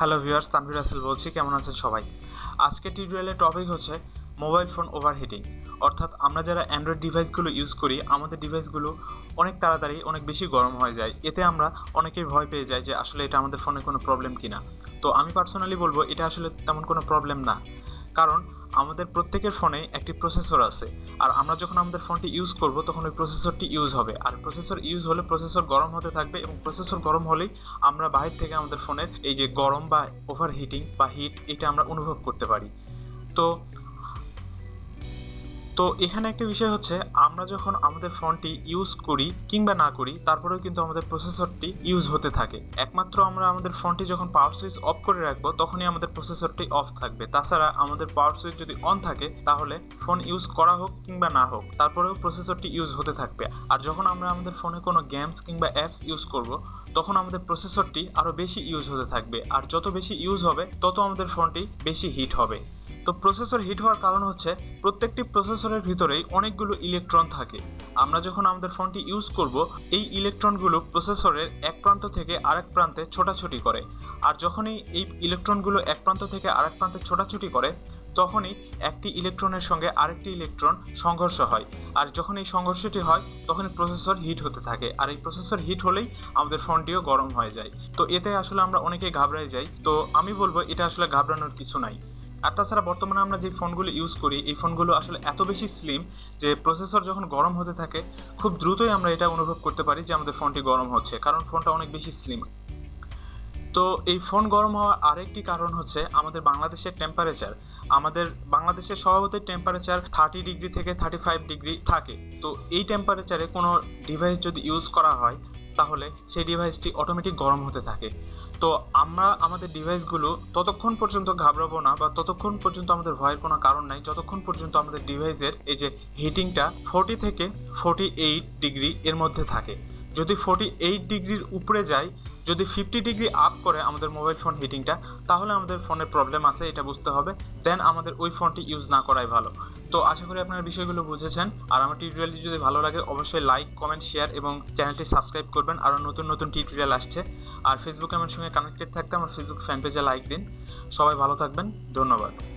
Hello viewers Tanvir আসিল বলছি, কেমন আছেন সবাই? আজকে টিউটোরিয়ালের টপিক হচ্ছে মোবাইল ফোন ওভারহিটিং অর্থাৎ আমরা যারা অ্যান্ড্রয়েড ডিভাইসগুলো ইউজ করি, আমাদের ডিভাইসগুলো অনেক তাড়াতাড়ি, অনেক বেশি গরম হয়ে যায়। এতে আমরা অনেকেই ভয় পেয়ে যাই যে আসলে এটা আমাদের ফোনে কোনো প্রবলেম কি না তো আমি পার্সোনালি বলব, এটা আসলে তেমন কোনো প্রবলেম না। কারণ আমাদের প্রত্যেকের ফোনে একটি প্রসেসর আছে। আর আমরা যখন আমাদের ফোনটি ইউজ করব, তখন ওই প্রসেসরটি ইউজ হবে। আর প্রসেসর ইউজ হলে প্রসেসর গরম হতে থাকবে এবং প্রসেসর গরম হলেই আমরা বাহির থেকে আমাদের ফোনের এই যে গরম বা ওভার হিটিং বা হিট এটা আমরা অনুভব করতে পারি। তো তো এখানে একটা বিষয় হচ্ছে, আমরা যখন আমাদের ফোনটি ইউজ করি কিংবা না করি, তারপরেও কিন্তু আমাদের প্রসেসরটি ইউজ হতে থাকে। একমাত্র আমরা আমাদের ফোনটি যখন পাওয়ার সুইচ অফ করে রাখব, তখনই আমাদের প্রসেসরটি অফ থাকবে। তাছাড়া আমাদের পাওয়ার সুইচ যদি অন থাকে, তাহলে ফোন ইউজ করা হোক কিংবা না হোক, তারপরেও প্রসেসরটি ইউজ হতে থাকবে। আর যখন আমরা আমাদের ফোনে কোনো গেমস কিংবা অ্যাপস ইউজ করব, তখন আমাদের প্রসেসরটি আরও বেশি ইউজ হতে থাকবে। আর যত বেশি ইউজ হবে, তত আমাদের ফোনটি বেশি হিট হবে। তো প্রসেসর হিট হওয়ার কারণ হচ্ছে প্রত্যেকটি প্রসেসরের ভিতরেই অনেকগুলো ইলেকট্রন থাকে। আমরা যখন আমাদের ফোনটি ইউজ করব, এই ইলেকট্রনগুলো প্রসেসরের এক প্রান্ত থেকে আরেক প্রান্তে ছোটাছুটি করে। আর যখনই এই ইলেকট্রনগুলো এক প্রান্ত থেকে আরেক প্রান্তে ছোটাছুটি করে, তখনই একটি ইলেকট্রনের সঙ্গে আরেকটি ইলেকট্রন সংঘর্ষ হয়। আর যখন এই সংঘর্ষটি হয়, তখনই প্রসেসর হিট হতে থাকে। আর এই প্রসেসর হিট হলেই আমাদের ফোনটিও গরম হয়ে যায়। তো এতে আসলে আমরা অনেকেই ঘাবড়াই যাই। তো আমি বলব, এটা আসলে ঘাবড়ানোর কিছু নাই। আর তাছাড়া বর্তমানে আমরা যে ফোনগুলো ইউজ করি, এই ফোনগুলো আসলে এত বেশি স্লিম যে প্রসেসর যখন গরম হতে থাকে, খুব দ্রুতই আমরা এটা অনুভব করতে পারি যে আমাদের ফোনটি গরম হচ্ছে, কারণ ফোনটা অনেক বেশি স্লিম তো এই ফোন গরম হওয়ার আরেকটি কারণ হচ্ছে আমাদের বাংলাদেশের টেম্পারেচার আমাদের বাংলাদেশের স্বভাবতই টেম্পারেচার থার্টি ডিগ্রি থেকে থার্টি ফাইভ ডিগ্রি থাকে। তো এই টেম্পারেচারে কোনো ডিভাইস যদি ইউজ করা হয়, তাহলে সেই ডিভাইসটি অটোমেটিক গরম হতে থাকে। তো আমরা আমাদের ডিভাইসগুলো ততক্ষণ পর্যন্ত ঘাবড়াবো না বা ততক্ষণ পর্যন্ত আমাদের ভয়ের কোনো কারণ নাই, যতক্ষণ পর্যন্ত আমাদের ডিভাইসের এই যে হিটিংটা ফোর্টি থেকে ফোর্টি এইট ডিগ্রি এর মধ্যে থাকে। যদি ফোর্টি এইট ডিগ্রির উপরে যায়, যদি ফিফটি ডিগ্রি আপ করে আমাদের মোবাইল ফোন হিটিংটা তাহলে আমাদের ফোনের প্রবলেম আছে, এটা বুঝতে হবে। দেন আমাদের ওই ফোনটি ইউজ না করাই ভালো। তো আশা করি আপনারা বিষয়গুলো বুঝেছেন। আর আমার টিউটোরিয়ালটি যদি ভালো লাগে, অবশ্যই লাইক কমেন্ট শেয়ার এবং চ্যানেলটি সাবস্ক্রাইব করবেন। আরও নতুন নতুন টিউটোরিয়াল আসছে। আর ফেসবুকে আমার সঙ্গে কানেক্টেড থাকতে আমার ফেসবুক ফ্যান পেজে লাইক দিন। সবাই ভালো থাকবেন। ধন্যবাদ।